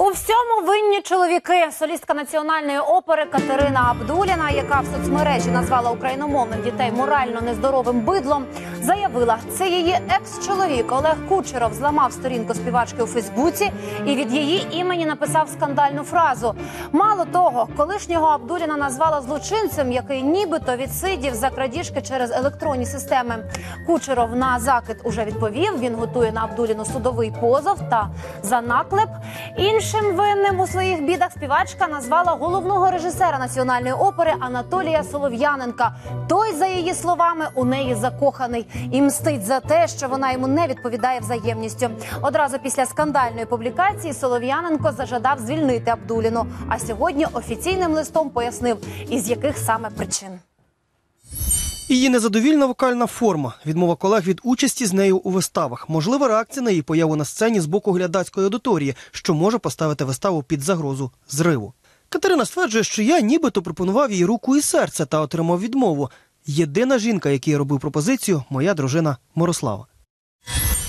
У всьому винні чоловіки. Солістка національної опери Катерина Абдуліна, яка в соцмережі назвала україномовних дітей морально нездоровим бидлом, заявила, це її екс-чоловік Олег Кучеров зламав сторінку співачки у Фейсбуці і від її імені написав скандальну фразу. Мало того, колишнього Абдуліна назвала злочинцем, який нібито відсидів за крадіжки через електронні системи. Кучеров на закид уже відповів. Він готує на Абдуліну судовий позов та за наклеп. Іншим винним у своїх бідах співачка назвала головного режисера національної опери Анатолія Солов'яненка. Той, за її словами, у неї закоханий і мстить за те, що вона йому не відповідає взаємністю. Одразу після скандальної публікації Солов'яненко зажадав звільнити Абдуліну. А сьогодні офіційним листом пояснив, із яких саме причин. Її незадовільна вокальна форма, відмова колег від участі з нею у виставах, можлива реакція на її появу на сцені з боку глядацької аудиторії, що може поставити виставу під загрозу зриву. Катерина стверджує, що я нібито пропонував їй руку і серце та отримав відмову. Єдина жінка, якій робив пропозицію, моя дружина Мирослава.